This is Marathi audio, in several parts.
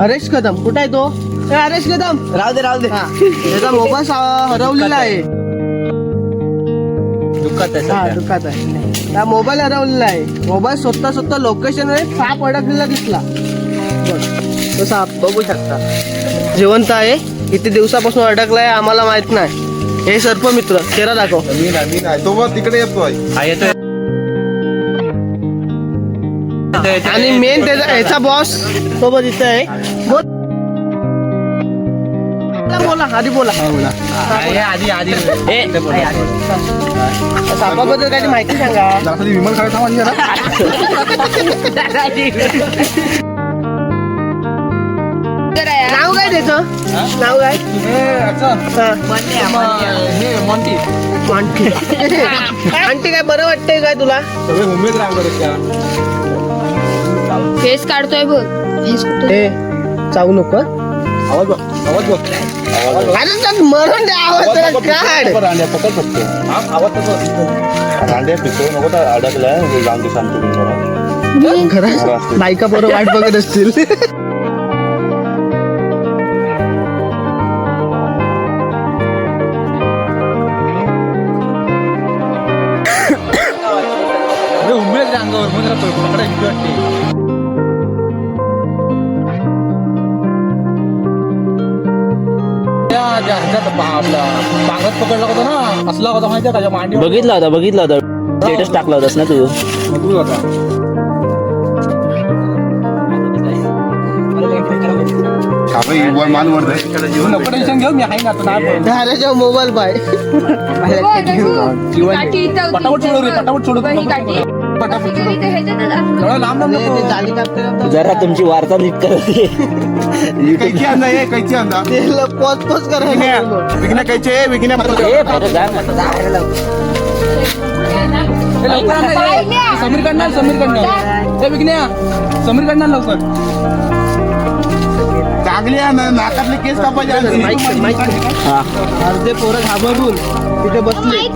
हरेश कदम कुठे आहे तो? ए, हरेश कदम. राहू दे राहू दे. हा. त्याचा मोबाईल सा- हरवलेला आहे. दुःखात आहे हा सध्या. दुःखात आहे. त्या मोबाईल हरवलेला आहे. मोबाईल स्वतः स्वतः लोकेशन वर साप अडकलेला दिसला. बघ, तो साप. बघू शकता. जिवंत आहे. किती दिवसापासून अडकलाय आम्हाला माहीत नाही. हे सर्प मित्र चेहरा दाखव. मी नाही मी नाही. तो बघ तिकडे येतोय. हा येतोय. आणि मेन त्याचा ह्याचा बॉस सोबत इथे आहे. बोल. बोला आधी बोला. हे आधी आधी. ए, सापाबद्दल काही माहिती सांगा. विमल जरा नाव काय त्याचं? नाव काय? मॉन्टी आंटी आंटी काय बरं वाटतंय काय तुला? फेस काढतोय बघ. फेस कुठे? ए चावू नको आवाज बघ आवाज बघ. आवाज बघ. अरे द्या आवाज काढ. रांड्या पकड फक्त हा, आवाज तसं रांड्या नको तर अडकलाय जाऊन ते सांगतो मी जरा. घरात बायका बरं वाट बघत असतील. अरे उमेद रे अंगावर मग जरा पकडा भीती वाटते. त्या- त्या ह्याच्यात बा- आपला बांगत पकडला होता ना असला होता माहिती आहे का मांडी बघितला होता बघितला होता. स्टेटस टाकला होतास ना तू. मधून होता. हा बाई, वर मान वर दे. नको टेन्शन घेऊ मी आहे ना आता नाही बोलत. घराच्या मोबाईल पाय. पटापट सोडू रे, पटापट सोडू. पटापट जरा तुमची वार्ता नीट करत ये. कैची आणा हे कैची ते पोच पोच करायला विकण्या कैची आहे विकण्या ए, बरं जा ना. हे लवकर. आण ना, हे. समीर कडनं समीर कडनं हे विकण्या समीर कडनं लवकर. चांगली आहे ना नाकातले केस कापायचे हा. अर्धे पोरं घाबरून तिथे बसले.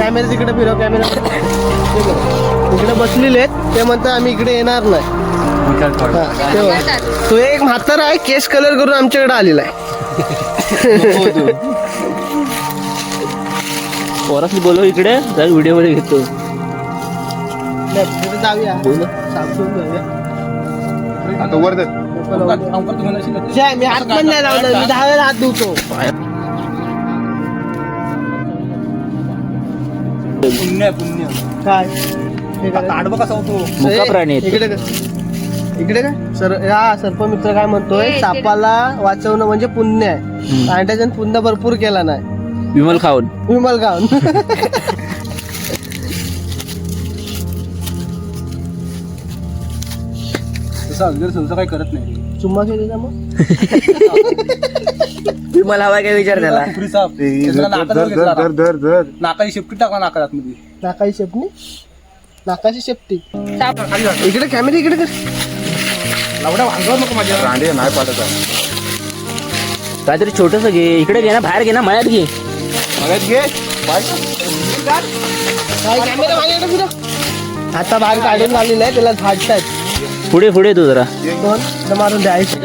कॅमेरा तिकडे फिरव कॅमेरा. तिकडे बसलेले आहेत. ते म्हणतात आम्ही इकडे येणार नाही. हा. तो एक म्हातारा आहे केस कलर करून आमच्याकडे आलेला आहे. पोरासनी बोलव इकडे जरा व्हिडिओमध्ये घेतो. जाऊया. आता वर मी हात पण नाही लावला मी दहा वेळा हात धुतो. पुण्य पुण्य. काय? ताडबा कसा होतो? मुका प्राणी. इकडे का इकडे का सर हा सर्पमित्र काय म्हणतोय. सापाला वाचवणं म्हणजे पुण्य आहे. आणि त्याच्यानं पुण्य भरपूर केला नाही. विमल खाऊन. विमल अजगर सहसा काही करत नाही. चुम्मा केलेला मग? विमल हवा काय विचार त्याला? धर नाकात धर धर धर धर. नाकाची शेपटी टाकला नाकात नाकाची शेपणी नाकाची शेपटी. इकडे कॅमेरा इकडे कर. वांगवर नको माझ्या. रांडे नाही पाठत. काहीतरी छोटस घे. इकडे घे ना बाहेर घे ना मळ्यात घे. मगाच घे. आता बाहेर काढून आलेला आहे त्याला झाडतायत. पुढे पुढे तू जरा. दोन मारून द्यायचे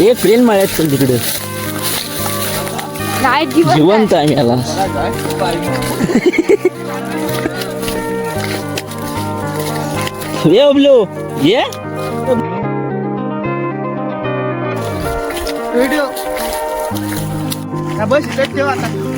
एक प्लेन मळ्यात चल तिकडे. जीवन जिवंत आहे. याला. ये ये. व्हिडिओ बस इकडे ठेव आता.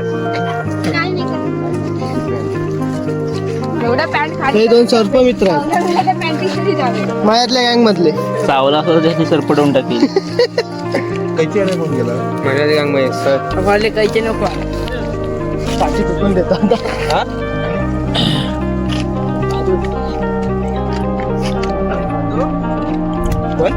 हे दोन सर्प मित्र आहेत. माझ्यातल्या गँग मधले. सावला असं त्याची सरपटवून टाकेल. कैची आणि कोण गेला वाले कायचे नको. साक्षी चुकून देतो आता. कोण?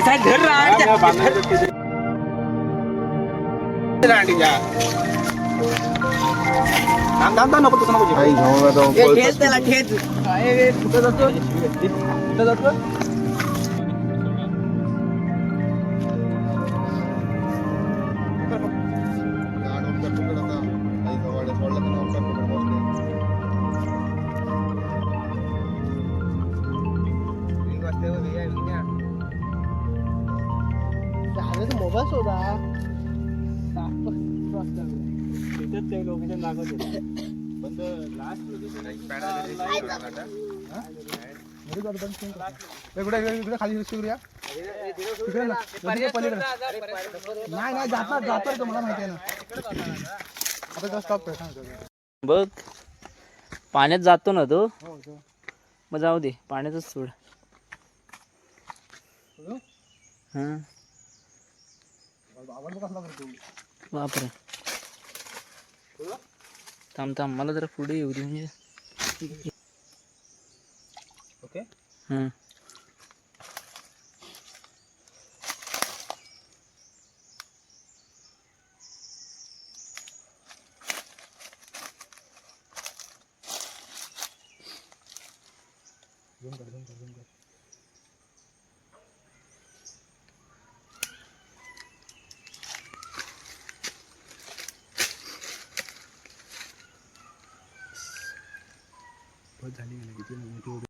कोण विनय नको तसं नको आई घेऊन आता पळतोच. त्याला ठेच कुठं जातो कुठं जातो गाड इकडे इकडे खाली रिस्क करूया तिकडे ना पलीकडे. नाही नाही जातात जातात मला माहिती आहे ना. आता स्टॉप कर सांगतो बघ पाण्यात जातो ना तो. मग जाऊ दे पाण्यातच सोड. हा? बापरे. थांब थांब. मला जरा पुढे येऊ दे म्हणजे. ओके. சளி விளக்கிட்டு